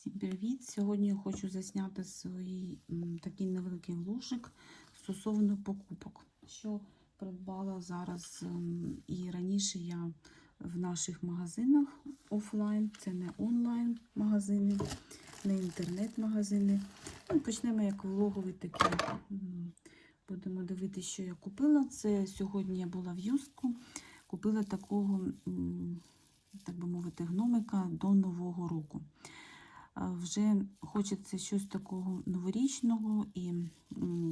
Всім привіт! Сьогодні я хочу засняти свій такий невеликий влужик стосовно покупок, що придбала зараз ем, і раніше я в наших магазинах офлайн, це не онлайн магазини, не інтернет-магазини. Ну, почнемо як влоговий такий. Будемо дивитися, що я купила. Це сьогодні я була в Юстку, купила такого, так би мовити, гномика до Нового року. Вже хочеться щось такого новорічного і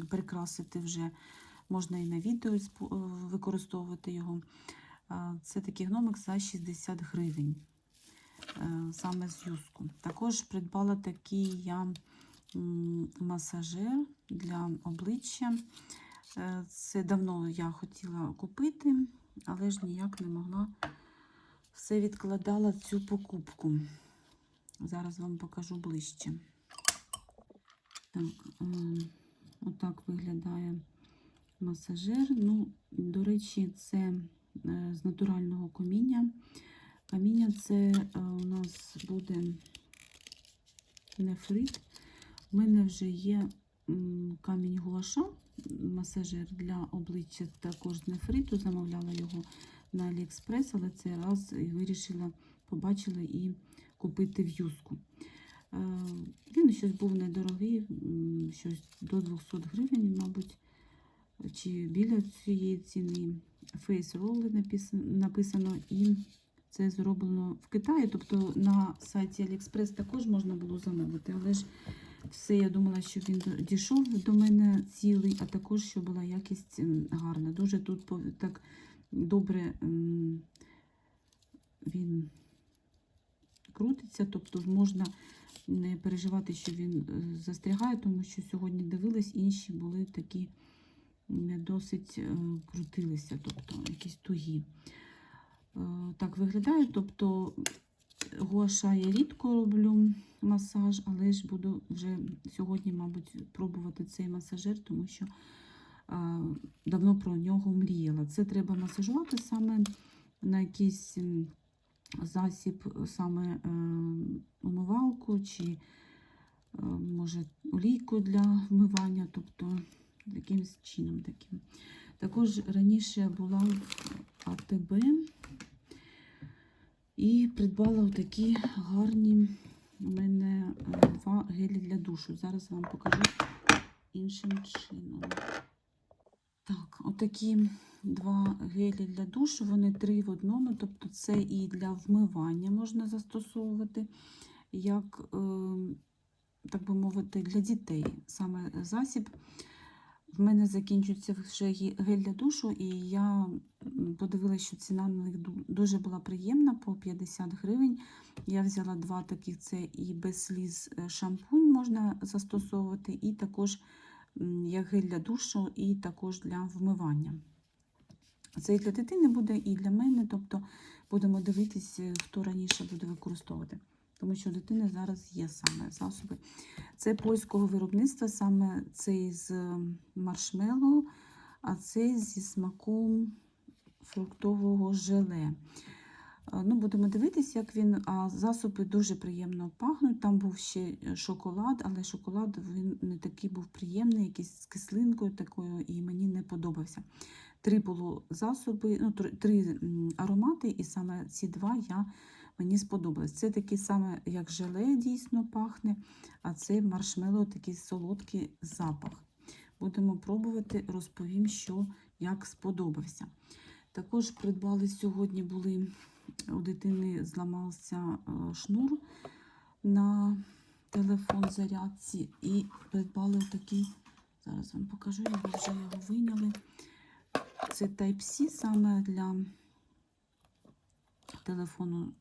прикрасити вже можна і на відео е, використовувати його. Це такий гномик за 60 гривень, е, саме з юску. Також придбала такий я масажер для обличчя. Е, Це давно я хотіла купити, але ж ніяк не могла. Все відкладала цю покупку. Зараз вам покажу ближче. Так, ем, отак виглядає масажер. Ну, до речі, це е, з натурального каміння. Каміння це е, у нас буде нефрит. У мене вже є камінь гуаша, масажер для обличчя також з нефриту. Замовляла його на Аліекспрес, але цей раз вирішила, побачила і купити в. Е, Він щось був недорогий, щось до 200 гривень, мабуть, чи біля цієї ціни. Face написано, написано і це зроблено в Китаї. Тобто на сайті AliExpress також можна було замовити, але ж все я думала, що він дійшов до мене цілий, а також що була якість гарна. Дуже тут так добре він крутиться, тобто можна не переживати, що він е, застрягає, тому що сьогодні дивились, інші були такі не досить е, крутилися, тобто якісь тугі. Е, Так виглядає, тобто гуаша я рідко роблю масаж, але ж буду вже сьогодні, мабуть, пробувати цей масажер, тому що давно про нього мріяла. Це треба масажувати саме на якийсь м, засіб, саме е, умивалку чи, е, може, олійку для вмивання, тобто якимось чином таким. Також раніше була АТБ і придбала такі гарні у мене е, два гелі для душу. Зараз вам покажу іншим чином. Так, отакі два гелі для душу, вони три в одному, тобто це і для вмивання можна застосовувати, як, е, так би мовити, для дітей саме засіб. В мене закінчується вже гель для душу, і я подивилася, що ціна на них дуже була приємна по 50 гривень. Я взяла два таких: це і без сліз е, шампунь можна застосовувати, і також як гель для душу, і також для вмивання. Це і для дитини буде, і для мене. Тобто будемо дивитись, е, хто раніше буде використовувати. Тому що у дитини зараз є саме засоби. Це польського виробництва, саме цей з маршмеллоу, а цей зі смаком фруктового желе. Е, Ну, будемо дивитися, як він. А засоби дуже приємно пахнуть. Там був ще е, шоколад, але шоколад він не такий був приємний, якийсь з кислинкою такою, і мені не подобався. Три було засоби, ну, три, аромати, і саме ці два я, мені сподобались. Це такий саме, як желе, дійсно пахне, а це маршмеллоу, такий солодкий запах. Будемо пробувати, розповім, що як сподобався. Також придбали сьогодні були у дитини зламався е, шнур на телефон зарядці і придбали такий. Зараз вам покажу, як вже його вийняли. Це Type-C саме для телефону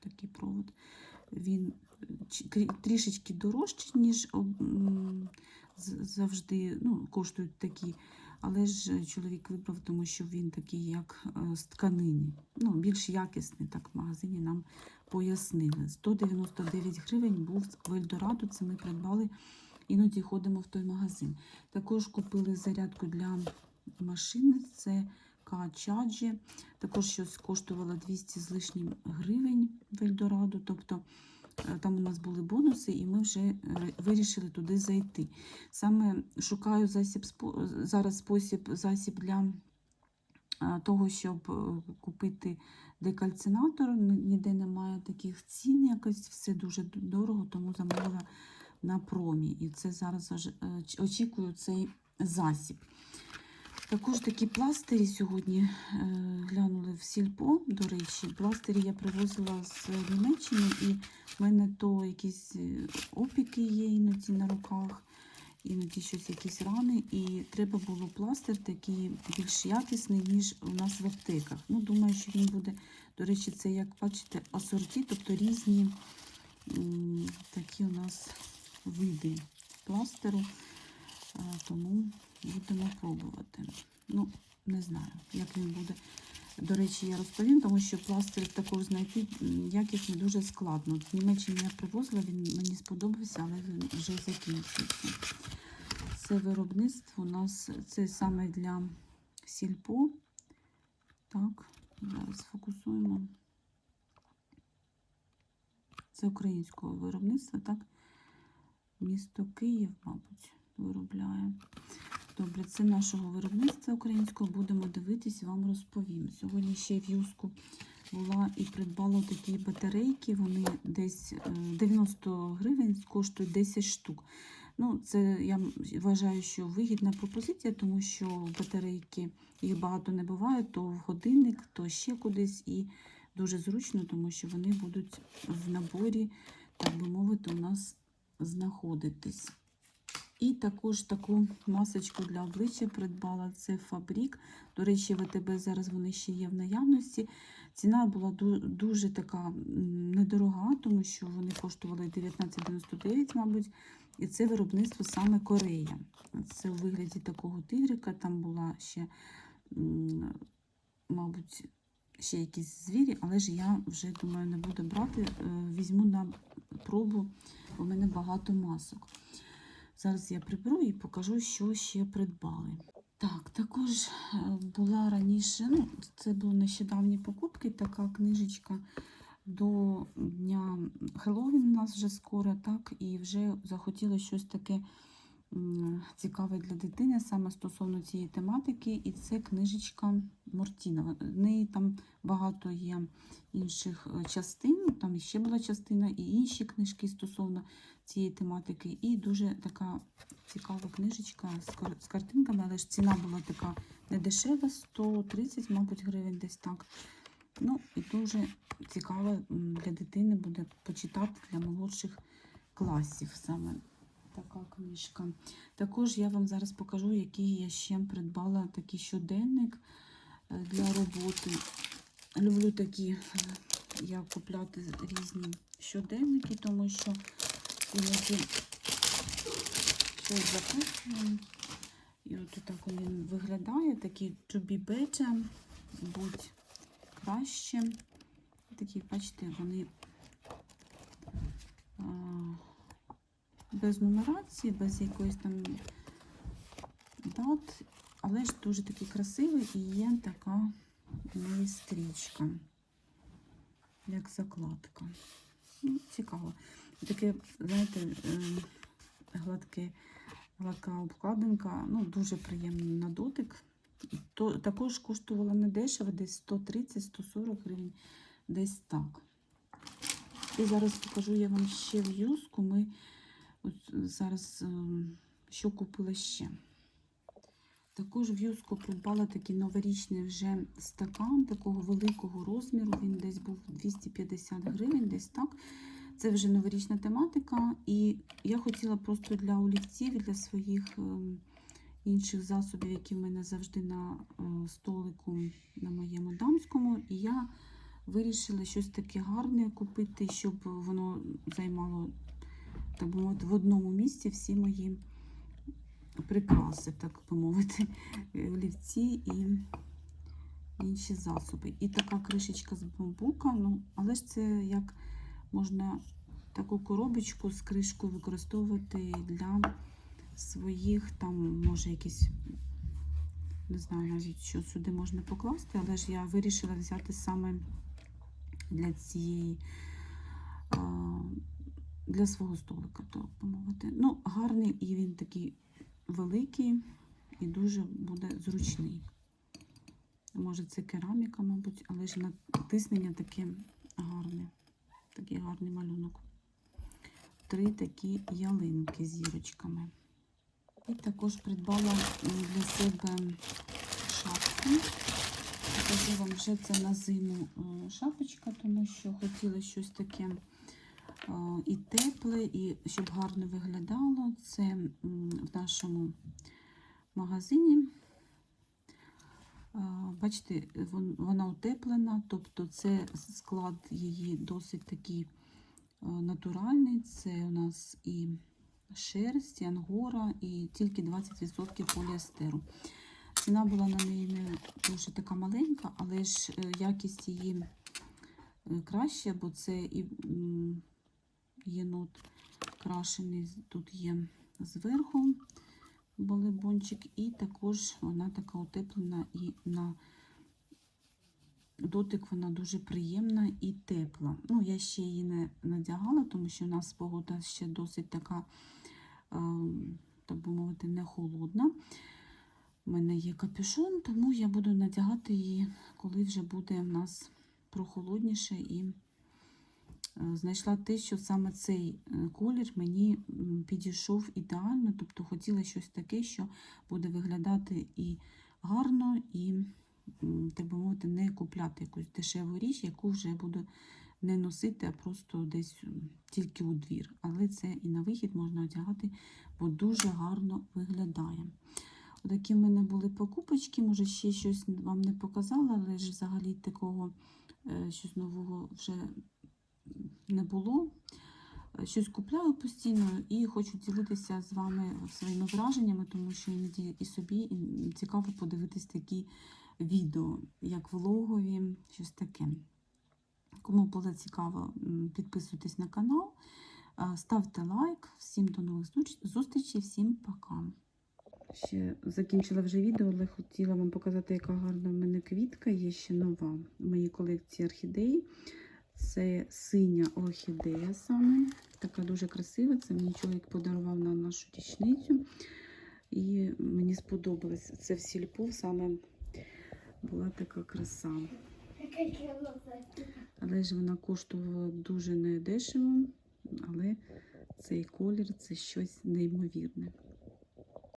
такий провод. Він трішечки дорожчий, ніж завжди ну, коштують такі. Але ж чоловік вибрав, тому що він такий, як е, з тканини. Ну, більш якісний, так в магазині нам пояснили. 199 гривень був в Ельдорадо, це ми придбали, іноді ходимо в той магазин. Також купили зарядку для машини, це Качаджі. Також щось коштувало 200 з лишнім гривень в Ельдорадо. Тобто е, там у нас були бонуси, і ми вже е, вирішили туди зайти. Саме шукаю засіб зараз спосіб засіб для е, того, щоб купити декальцинатор. Ніде немає таких цін, якось все дуже дорого, тому замовила на промі. І це зараз очікую цей засіб. Також такі пластирі сьогодні е, глянули в сільпо. До речі, пластирі я привозила з Німеччини, і в мене то якісь е, опіки є іноді на руках, іноді щось якісь рани. І треба було пластир такий більш якісний, ніж у нас в аптеках. Ну, думаю, що він буде, до речі, це, як бачите, асорті, тобто різні такі у нас види пластеру. Тому будемо пробувати. Ну, не знаю, як він буде. До речі, я розповім, тому що пластир також знайти якісний дуже складно. В Німеччині я привозила, він мені сподобався, але він вже закінчився. Це виробництво у нас це саме для сільпо. Так, зараз фокусуємо. Це українського виробництва, так? Місто Київ, мабуть, виробляє. Добре, це нашого виробництва українського. Будемо дивитись, вам розповім. Сьогодні ще в Юску була і придбала такі батарейки. Вони десь е, 90 гривень коштують 10 штук. Ну, це я вважаю, що вигідна пропозиція, тому що батарейки їх багато не буває, то в годинник, то ще кудись. І дуже зручно, тому що вони будуть в наборі, так би мовити, у нас знаходитись. І також таку масочку для обличчя придбала. Це фабрік. До речі, в АТБ зараз вони ще є в наявності. Ціна була дуже така недорога, тому що вони коштували 19,99, мабуть. І це виробництво саме Корея. Це у вигляді такого тигрика. Там була ще, мабуть, ще якісь звірі, але ж я вже думаю, не буду брати. Е, Візьму на пробу, в мене багато масок. Зараз я приберу і покажу, що ще придбали. Так, також е, була раніше, ну, це були нещодавні покупки, така книжечка до дня Хеллоуін у нас вже скоро, так, і вже захотілося щось таке цікаве для дитини, саме стосовно цієї тематики. І це книжечка Мортінова. В неї там багато є інших е, частин, там ще була частина, і інші книжки стосовно цієї тематики. І дуже така цікава книжечка з, картинками, але ж ціна була така не дешева, 130, мабуть, гривень десь так. Ну, і дуже цікаво для дитини буде почитати для молодших класів саме така книжка. Також я вам зараз покажу, який я ще придбала такий щоденник е, для роботи. Люблю такі е, я купляти різні щоденники, тому що іноді щось записую. І от так він виглядає, такий to be better, будь краще. Такі, бачите, вони без нумерації, без якоїсь там дат, але ж дуже такий красивий і є така стрічка, як закладка. Ну, цікаво. Таке, знаєте, ем, гладке, гладка обкладинка, ну, дуже приємний на дотик. То, також коштувала не дешево, десь 130-140 гривень, десь так. І зараз покажу я вам ще в юску. Ми от зараз ем, що купила ще. Також в юску придбала такий новорічний вже стакан такого великого розміру. Він десь був 250 гривень, десь так. Це вже новорічна тематика. І я хотіла просто для олівців, і для своїх ем, інших засобів, які в мене завжди на е, столику на моєму дамському. І я вирішила щось таке гарне купити, щоб воно займало, так би мовити, в одному місці всі мої прикраси, так би мовити, олівці і інші засоби. І така кришечка з бамбука, ну, але ж це як можна таку коробочку з кришкою використовувати для своїх, там, може, якісь, не знаю навіть, що сюди можна покласти, але ж я вирішила взяти саме для цієї для свого столика, так би мовити. Ну, гарний і він такий великий і дуже буде зручний. Може, це кераміка, мабуть, але ж натиснення таке гарне. Такий гарний малюнок. Три такі ялинки зірочками. І також придбала для себе шапку. Покажу вам вже це на зиму е, шапочка, тому що хотіла щось таке е, і тепле, і щоб гарно виглядало. Це в нашому магазині. Бачите, вона утеплена, тобто це склад її досить такий натуральний. Це у нас і шерсть, і ангора, і тільки 20% поліестеру. Ціна була на неї не дуже така маленька, але ж е, якість її е, краща, бо це і єнот крашений, тут є зверху балибончик, і також вона така утеплена і на дотик вона дуже приємна і тепла. Ну, я ще її не надягала, тому що у нас погода ще досить така, е, так би мовити, не холодна. У мене є капюшон, тому я буду надягати її, коли вже буде в нас прохолодніше. І знайшла те, що саме цей е, колір мені підійшов ідеально. Тобто хотіла щось таке, що буде виглядати і гарно, і, так би мовити, не купляти якусь дешеву річ, яку вже буду не носити, а просто десь тільки у двір. Але це і на вихід можна одягати, бо дуже гарно виглядає. Такі в мене були покупочки, може ще щось вам не показала, але ж взагалі такого е, щось нового вже не було. Е, Щось купляю постійно і хочу ділитися з вами своїми враженнями, тому що іноді і собі цікаво подивитись такі відео, як влогові, щось таке. Кому було цікаво, підписуйтесь на канал, ставте лайк. Всім до нових зустрічей, всім пока. Ще закінчила вже відео, але хотіла вам показати, яка гарна в мене квітка. Є ще нова в моїй колекції орхідей. Це синя орхідея саме. Така дуже красива. Це мені чоловік подарував на нашу річницю. І мені сподобалось. Це в сільпо саме була така краса. Але ж вона коштувала дуже недешево. Але цей колір це щось неймовірне.